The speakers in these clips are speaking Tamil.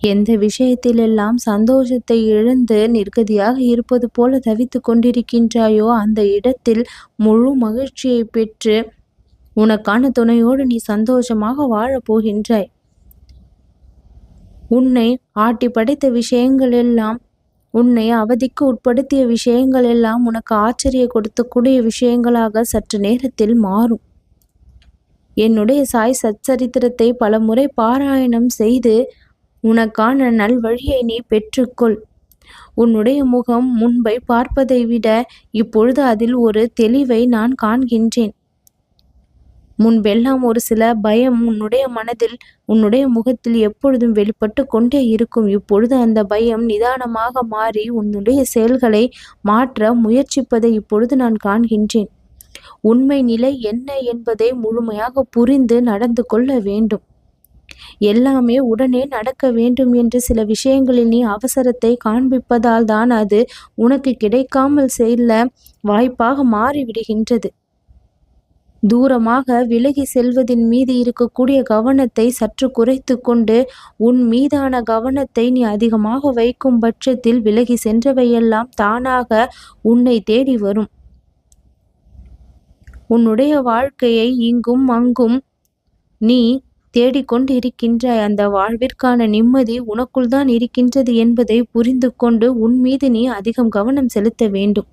எந்த விஷயத்திலெல்லாம் சந்தோஷத்தை இழந்து நிர்கதியாக இருப்பது போல தவித்து கொண்டிருக்கின்றாயோ அந்த இடத்தில் முழு மகிழ்ச்சியை பெற்று உனக்கான துணையோடு நீ சந்தோஷமாக வாழப் போகின்றாய். உன்னை ஆட்டி படைத்த விஷயங்கள் எல்லாம் உன்னை அவதிக்கு உட்படுத்திய விஷயங்கள் எல்லாம் உனக்கு ஆச்சரிய கொடுத்தக்கூடிய விஷயங்களாக சற்று நேரத்தில் மாறும். என்னுடைய சாய் சச்சரித்திரத்தை பல முறை பாராயணம் செய்து உனக்கான நல்வழியை நீ பெற்றுக்கொள். உன்னுடைய முகம் முன்பை பார்ப்பதை விட இப்பொழுது அதில் ஒரு தெளிவை நான் காண்கின்றேன். முன்பெல்லாம் ஒரு சில பயம் உன்னுடைய மனதில் உன்னுடைய முகத்தில் எப்பொழுதும் வெளிப்பட்டு கொண்டே இருக்கும். இப்பொழுது அந்த பயம் நிதானமாக மாறி உன்னுடைய செயல்களை மாற்ற முயற்சிப்பதை இப்பொழுது நான் காண்கின்றேன். உண்மை நிலை என்ன என்பதை முழுமையாக புரிந்து நடந்து கொள்ள வேண்டும். எல்லாமே உடனே நடக்க வேண்டும் என்று சில விஷயங்களில் நீ அவசரத்தை காண்பிப்பதால் தான் அது உனக்கு கிடைக்காமல் செல்ல வாய்ப்பாக மாறிவிடுகின்றது. தூரமாக விலகி செல்வதின் மீது இருக்கக்கூடிய கவனத்தை சற்று குறைத்து கொண்டு உன் மீதான கவனத்தை நீ அதிகமாக வைக்கும் பட்சத்தில் விலகி சென்றவையெல்லாம் தானாக உன்னை தேடி வரும். உன்னுடைய வாழ்க்கையை இங்கும் அங்கும் நீ தேடிக்கொண்டு இருக்கின்றாய் அந்த வாழ்விற்கான நிம்மதி உனக்குள் தான் இருக்கின்றது என்பதை புரிந்து கொண்டு உன் மீது நீ அதிகம் கவனம் செலுத்த வேண்டும்.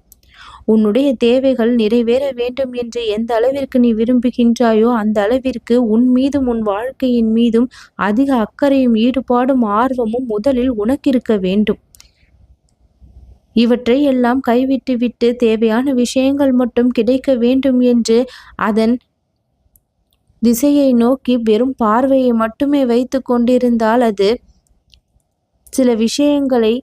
உன்னுடைய தேவைகள் நிறைவேற வேண்டும் என்று எந்த அளவிற்கு நீ விரும்புகின்றாயோ அந்த அளவிற்கு உன் மீதும் உன் வாழ்க்கையின் மீதும் அதிக அக்கறையும் ஈடுபாடும் ஆர்வமும் முதலில் உனக்கிருக்க வேண்டும். இவற்றை எல்லாம் கைவிட்டுவிட்டு தேவையான விஷயங்கள் மட்டும் கிடைக்க வேண்டும் என்று அதன் திசையை நோக்கி வெறும் பார்வையை மட்டுமே வைத்து கொண்டிருந்தால் அது சில விஷயங்களை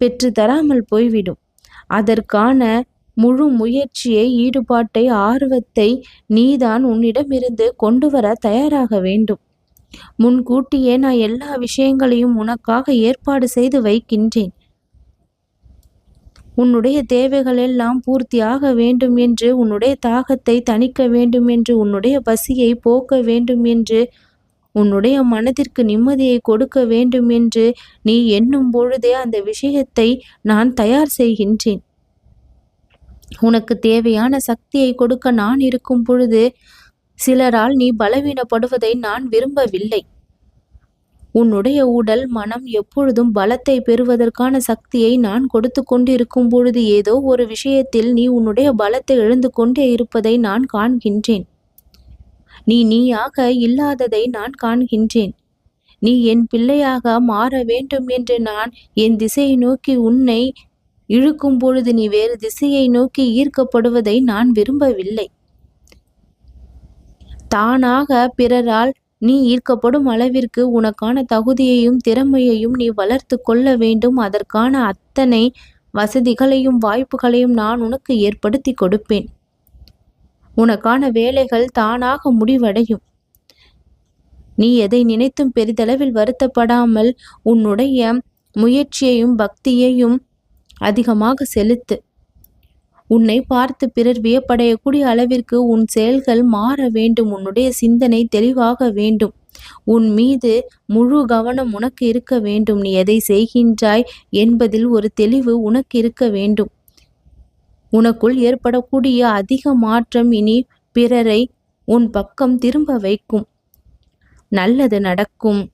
பெற்று தராமல் போய்விடும். அதற்கான முழு முயற்சியை ஈடுபாட்டை ஆர்வத்தை நீதான் உன்னிடமிருந்து கொண்டு வர தயாராக வேண்டும். முன்கூட்டியே நான் எல்லா விஷயங்களையும் உனக்காக ஏற்பாடு செய்து வைக்கின்றேன். உன்னுடைய தேவைகள் எல்லாம் பூர்த்தியாக வேண்டும் என்று உன்னுடைய தாகத்தை தணிக்க வேண்டும் என்று உன்னுடைய பசியை போக்க வேண்டும் என்று உன்னுடைய மனதிற்கு நிம்மதியை கொடுக்க வேண்டும் என்று நீ எண்ணும் பொழுதே அந்த விஷயத்தை நான் தயார் செய்கின்றேன். உனக்கு தேவையான சக்தியை கொடுக்க நான் இருக்கும் பொழுது சிலரால் நீ பலவீனப்படுவதை நான் விரும்பவில்லை. உன்னுடைய உடல் மனம் எப்பொழுதும் பலத்தை பெறுவதற்கான சக்தியை நான் கொடுத்து கொண்டிருக்கும் பொழுது ஏதோ ஒரு விஷயத்தில் நீ உன்னுடைய பலத்தை எழுந்து கொண்டே இருப்பதை நான் காண்கின்றேன். நீ நீயாக இல்லாததை நான் காண்கின்றேன். நீ என் பிள்ளையாக மாற வேண்டும் என்று நான் என் திசையை நோக்கி உன்னை இழுக்கும் பொழுது நீ வேறு திசையை நோக்கி ஈர்க்கப்படுவதை நான் விரும்பவில்லை. தானாக பிறரால் நீ ஈர்க்கப்படும் அளவிற்கு உனக்கான தகுதியையும் திறமையையும் நீ வளர்த்து கொள்ள வேண்டும். அதற்கான அத்தனை வசதிகளையும் வாய்ப்புகளையும் நான் உனக்கு ஏற்படுத்தி கொடுப்பேன். உனக்கான வேலைகள் தானாக முடிவடையும். நீ எதை நினைத்தும் பெரிதளவில் வருத்தப்படாமல் உன்னுடைய முயற்சியையும் பக்தியையும் அதிகமாக செலுத்து. உன்னை பார்த்து பிறர் வியப்படையக்கூடிய அளவிற்கு உன் செயல்கள் மாற வேண்டும் உன்னுடைய சிந்தனை தெளிவாக வேண்டும். உன் மீது முழு கவனம் உனக்கு இருக்க வேண்டும். நீ எதை செய்கின்றாய் என்பதில் ஒரு தெளிவு உனக்கு இருக்க வேண்டும். உனக்குள் ஏற்படக்கூடிய அதிக மாற்றம் இனி பிறரை உன் பக்கம் திரும்ப வைக்கும். நல்லது நடக்கும்.